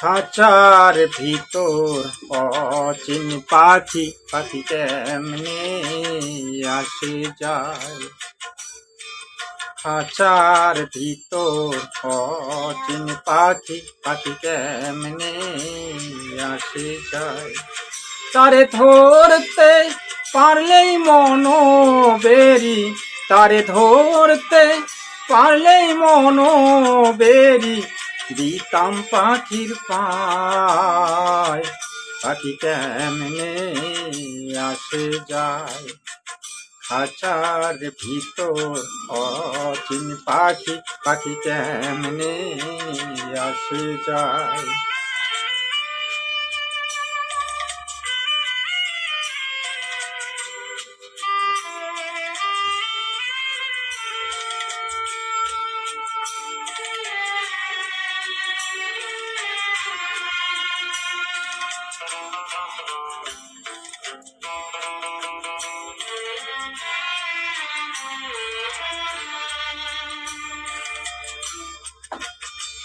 খাঁচার ভিতর অচিন পাখি পাখি কেমনে আসে যায়? খাঁচার ভিতর অচিন পাখি পাখি কেমনে আসে যায়? তারে ধরতে পারলেই মনো বেরি তারে ধরতে পারলেই মনো বেরি দিতাম পাখির পায়, পাখি কেমনে আসে যায়? খাঁচার ভিতর অচিন পাখি পাখি কেমনে আসে যায়?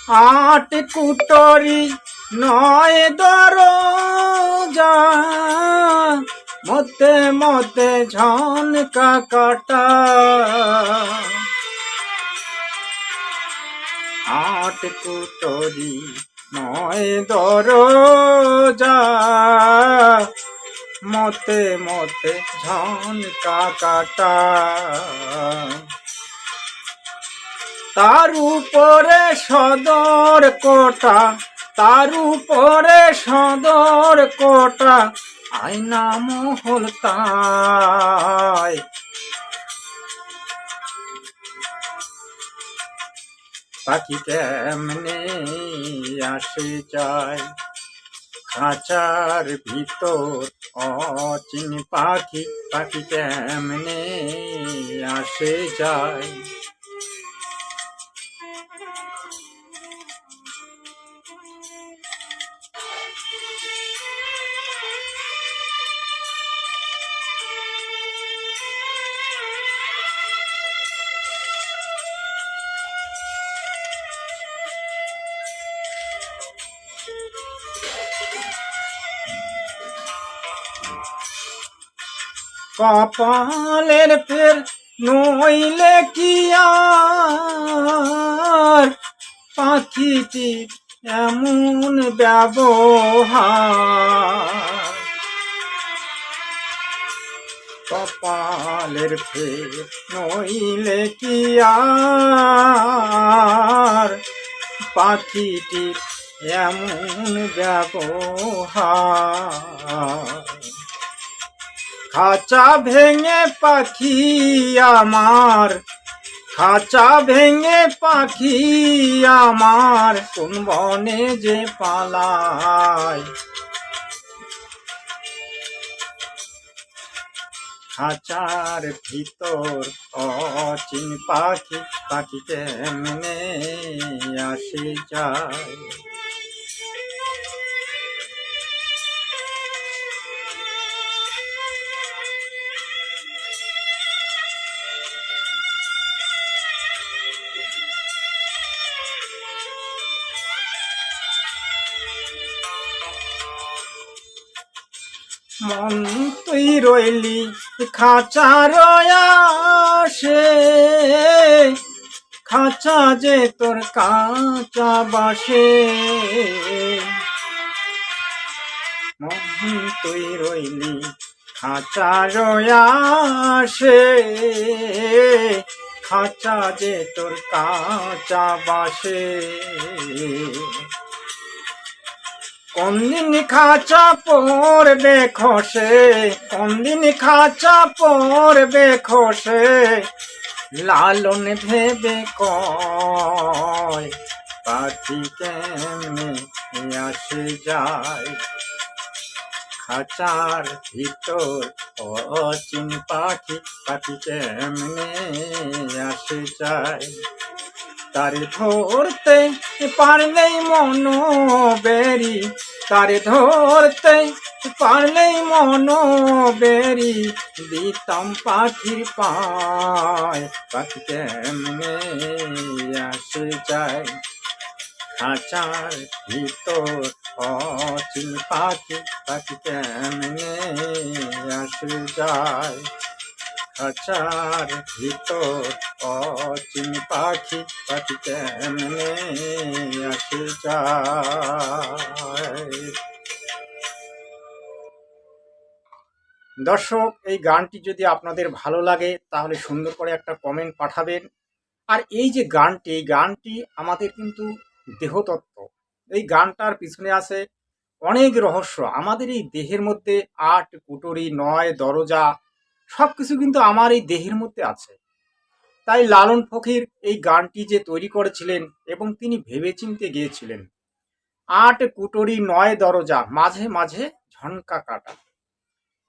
আট কুটরি নয় দরজা। মতে মতে ঝনকা কাটা। আট কুটরি নয় দরজা। মতে মতে ঝনকা কাটা। তার উপরে সদর কোটা, তার উপরে সদর কোটা, আয়না মহল তাই। পাখি কেমনে আসে যায়? খাঁচার ভিতর অচিন পাখি পাখি কেমনে আসে যায়? কপালের ফের নইলে কি আর? পাখিটি এমন ব্যবহার। কপালের ফের নইলে কি আর? পাখিটির এমন ব্যবহার। খাঁচা ভেঙে পাখি আমার, খাঁচা ভেঙে পাখি আমার, কোন বনে যে পালায়। খাঁচার ভিতর অচিন পাখি পাখি কেমনে আসে যায়। মন তুই রইলি খাঁচার আসে খাঁচা যে তোর কাঁচা বাসে। মন তুই রইলি খাঁচার আসে খাঁচা যে তোর কাঁচা বাসে। কোনদিন খাঁচা পড়বে খসে কোনদিন খাঁচা পড়বে খসে লালন ভেবে কয়, পাখি আসে যায়? খাঁচার ভিতর অচিন পাখি পাখি কেমনে আসে যায়? তারে ধরতে পারলেই মন বেরি। তারে ধরতে পারলেই মন বেরি। দিতাম পাখির পায়, পাখি কেমনে আসে যায়। খাঁচার ভিতর অচিন পাখি পাখি কেমনে আসে যায়। খাঁচার ভিতর অচিন পাখি পাখি কেমনে আসে দর্শক, এই গানটি যদি আপনাদের ভালো লাগে, তাহলে সুন্দর করে একটা কমেন্ট পাঠাবেন। আর এই যে গানটি, এই গানটি আমাদের কিন্তু দেহতত্ত্ব। এই গানটার পিছনে আছে অনেক রহস্য। আমাদের এই দেহের মধ্যে আট কুটুরি নয় দরজা সব কিছু কিন্তু আমার এই দেহের মধ্যে আছে। তাই লালন ফকির এই গানটি যে তৈরি করেছিলেন এবং তিনি ভেবেচিন্তে গিয়েছিলেন। আট কুটুরি নয় দরজা, মাঝে মাঝে ঝনকা কাটা।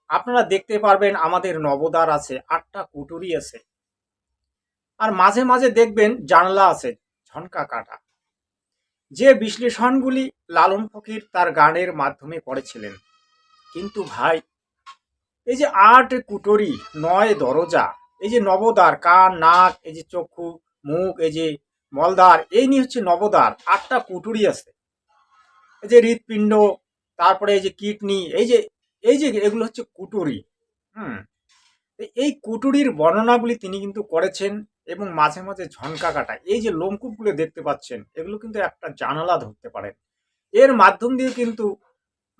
আপনারা দেখতে পারবেন আমাদের নবদার আছে, আটটা কুটুরি আছে। আর মাঝে মাঝে দেখবেন জানলা আছে, ঝনকা কাটা। যে বিশ্লেষণগুলি লালন ফকির তার গানের মাধ্যমে করেছিলেন। কিন্তু ভাই এই যে আট কুটরি, নয় দরজা, এই যে নবদ্বার, কান, নাক, এই যে চক্ষু, মুখ, এই যে মলদ্বার, এই নিয়ে হচ্ছে নবদ্বার। আটটা কুটুরি আছে। এই যে হৃৎপিণ্ড, তারপরে এই যে কিডনি, এই যে এই যে এগুলো হচ্ছে কুটুরি। হুম। এই কুটুরির বর্ণনাগুলি তিনি কিন্তু করেছেন এবং মাঝে মাঝে ঝনকা কাটা এই যে লোমকূপগুলো দেখতে পাচ্ছেন, এগুলো কিন্তু একটা জানালা ধরতে পারেন। এর মাধ্যম দিয়ে কিন্তু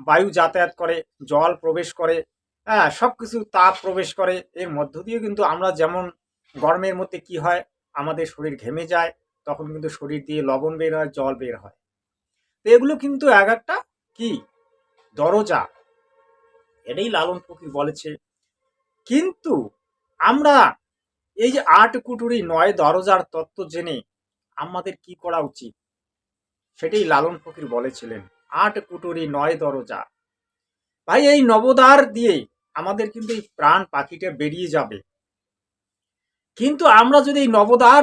বায়ু যাতায়াত করে, জল প্রবেশ করে হ্যাঁ সব কিছু তাপ প্রবেশ করে। এর মধ্য দিয়ে কিন্তু আমরা যেমন গরমের মধ্যে কি হয়, আমাদের শরীর ঘেমে যায়, তখন কিন্তু শরীর দিয়ে লবণ বের হয়, জল বের হয়। তো এগুলো কিন্তু এক একটা কি? দরজা। এটাই লালন ফকির বলেছে। কিন্তু আমরা এই যে আট কুটুরি নয় দরজার তত্ত্ব জেনে আমাদের কি করা উচিত? সেটাই লালন ফকির বলেছিলেন। আট কুটুরি নয় দরজা। ভাই, এই নবদার দিয়ে আমাদের কিন্তু এই প্রাণ পাখিটা বেরিয়ে যাবে। কিন্তু আমরা যদি এই নবদ্বার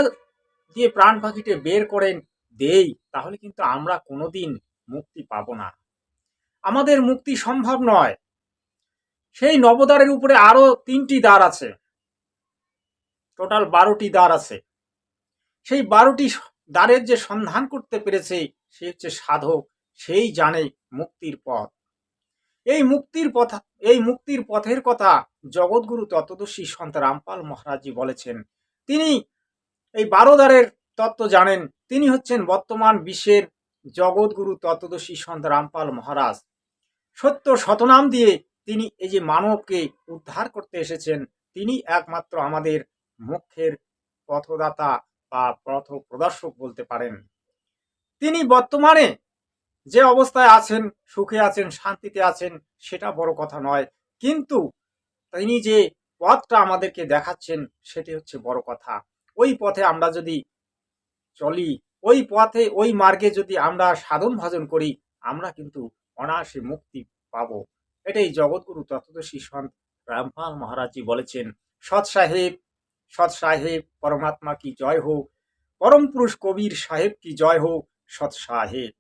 দিয়ে প্রাণ পাখিটা বের করে দেই, তাহলে কিন্তু আমরা কোনোদিন মুক্তি পাবো না। আমাদের মুক্তি সম্ভব নয়। সেই নবদ্বারের উপরে আরও তিনটি দ্বার আছে। টোটাল বারোটি দ্বার আছে। সেই বারোটি দ্বারের যে সন্ধান করতে পেরেছে, সে হচ্ছে সাধক, সেই জানে মুক্তির পথ। এই মুক্তির পথ, এই মুক্তির পথের কথা জগৎগুরু তত্ত্বদর্শী সন্ত রামপাল মহারাজজি বলেছেন। তিনি এই বারোদারের তত্ত্ব জানেন, তিনি হচ্ছেন বর্তমান বিশ্বের জগৎগুরু তত্ত্বদর্শী সন্ত রামপাল মহারাজ। সত্য শতনাম দিয়ে তিনি এই যে মানবকে উদ্ধার করতে এসেছেন, তিনি একমাত্র আমাদের মুখ্যের পথদাতা বা পথ প্রদর্শক বলতে পারেন। তিনি বর্তমানে যে অবস্থায় আছেন, সুখে আছেন, শান্তিতে আছেন, সেটা বড় কথা নয়। কিন্তু তিনি যে পথটা আমাদেরকে দেখাচ্ছেন, সেটি হচ্ছে বড় কথা। ওই পথে আমরা যদি চলি, ওই পথে, ওই মার্গে যদি আমরা সাধন ভজন করি, আমরা কিন্তু অনায়াসে মুক্তি পাব। এটাই জগৎগুরু তত্ত্বদর্শী সন্ত রামপাল মহারাজজি বলেছেন, সৎ সাহেব সৎ সাহেব, পরমাত্মা কি জয় হোক? পরম পুরুষ কবির সাহেব কি জয় হোক? সৎ সাহেব।